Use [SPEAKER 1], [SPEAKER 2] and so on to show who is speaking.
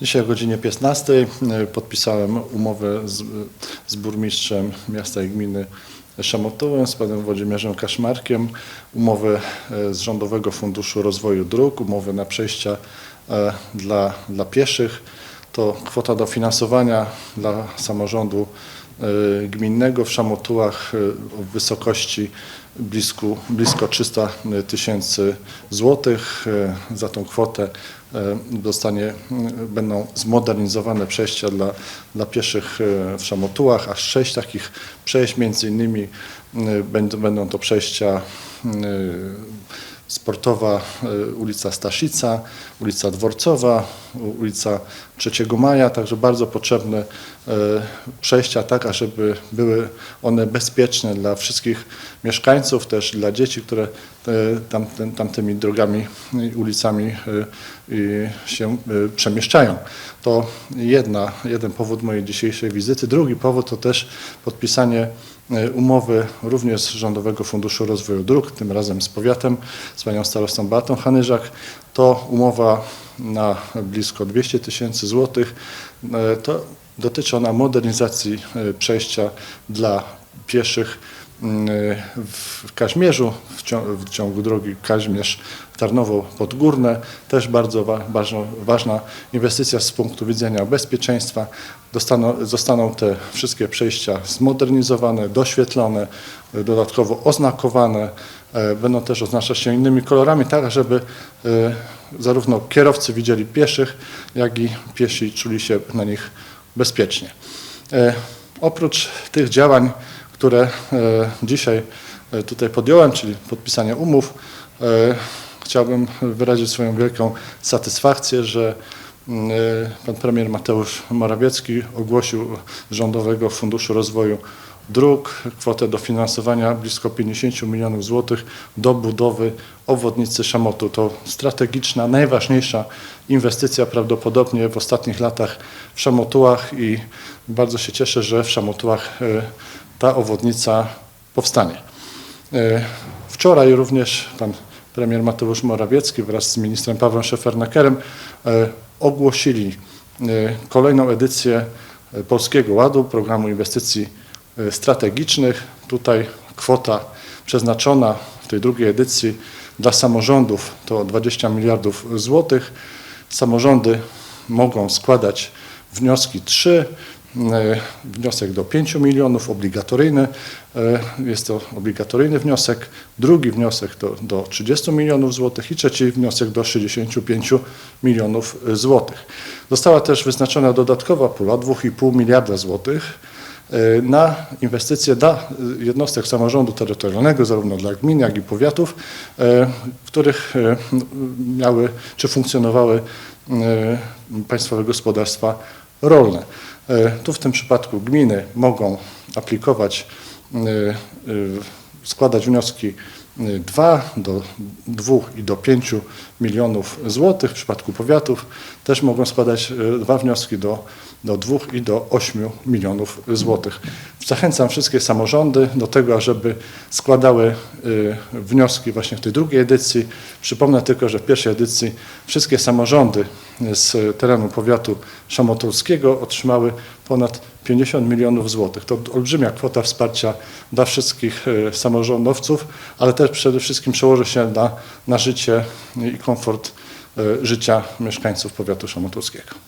[SPEAKER 1] Dzisiaj o godzinie 15 e, podpisałem umowę z, z burmistrzem miasta i gminy Szamotułem, z panem Włodzimierzem Kaszmarkiem, umowę e, z Rządowego Funduszu Rozwoju Dróg, umowę na przejścia e, dla, dla pieszych. To kwota dofinansowania dla samorządu gminnego w Szamotułach w wysokości blisko, blisko 300 tysięcy złotych. E, Za tą kwotę dostanie, będą zmodernizowane przejścia dla, dla pieszych w Szamotułach, aż sześć takich przejść, między innymi będą, to przejścia sportowa e, ulica Staszica, ulica Dworcowa, ulica 3 Maja, także bardzo potrzebne e, przejścia tak, ażeby były one bezpieczne dla wszystkich mieszkańców, też dla dzieci, które e, tamten, tamtymi drogami i ulicami się przemieszczają. To jedna, jeden powód mojej dzisiejszej wizyty. Drugi powód to też podpisanie umowy również z Rządowego Funduszu Rozwoju Dróg, tym razem z powiatem, z panią starostą Beatą Hanyżak. To umowa na blisko 200 tysięcy złotych. E, To dotyczy ona modernizacji e, przejścia dla pieszych w Kaźmierzu, w cią- w ciągu drogi Kaźmierz-Tarnowo-Podgórne. Też bardzo wa- ważna, inwestycja z punktu widzenia bezpieczeństwa. Zostaną te wszystkie przejścia zmodernizowane, doświetlone, e, dodatkowo oznakowane. E, Będą też oznaczać się innymi kolorami, tak żeby zarówno kierowcy widzieli pieszych, jak i piesi czuli się na nich bezpiecznie. Oprócz tych działań, które e, dzisiaj e, tutaj podjąłem, czyli podpisanie umów, e, chciałbym wyrazić swoją wielką satysfakcję, że mm, pan premier Mateusz Morawiecki ogłosił Rządowego Funduszu Rozwoju Dróg kwotę dofinansowania blisko 50 milionów złotych do budowy obwodnicy Szamotu. To strategiczna, najważniejsza inwestycja prawdopodobnie w ostatnich latach w Szamotułach i bardzo się cieszę, że w Szamotułach ta obwodnica powstanie. E, Wczoraj również pan premier Mateusz Morawiecki wraz z ministrem Pawłem Szefernakerem e, ogłosili e, kolejną edycję Polskiego Ładu, programu inwestycji strategicznych. Tutaj kwota przeznaczona w tej drugiej edycji dla samorządów to 20 miliardów złotych. Samorządy mogą składać wnioski trzy. E, Wniosek do 5 milionów, obligatoryjny. e, Jest to obligatoryjny wniosek. Drugi wniosek to do 30 milionów złotych i trzeci wniosek do 65 milionów złotych. Została też wyznaczona dodatkowa pula 2,5 miliarda złotych e, na inwestycje dla jednostek samorządu terytorialnego, zarówno dla gmin, jak i powiatów, w których miały czy funkcjonowały państwowe gospodarstwa rolne. E, Tu w tym przypadku gminy mogą aplikować, e, e, składać wnioski 2 do 2 i do 5 milionów złotych. W przypadku powiatów też mogą składać e, dwa wnioski do, do 2 i do 8 milionów złotych. Zachęcam wszystkie samorządy do tego, ażeby składały e, wnioski właśnie w tej drugiej edycji. Przypomnę tylko, że w pierwszej edycji wszystkie samorządy z terenu powiatu szamotulskiego otrzymały ponad 50 milionów złotych. To olbrzymia kwota wsparcia dla wszystkich e, samorządowców, ale też przede wszystkim przełoży się na, na życie i komfort e, życia mieszkańców powiatu szamotulskiego.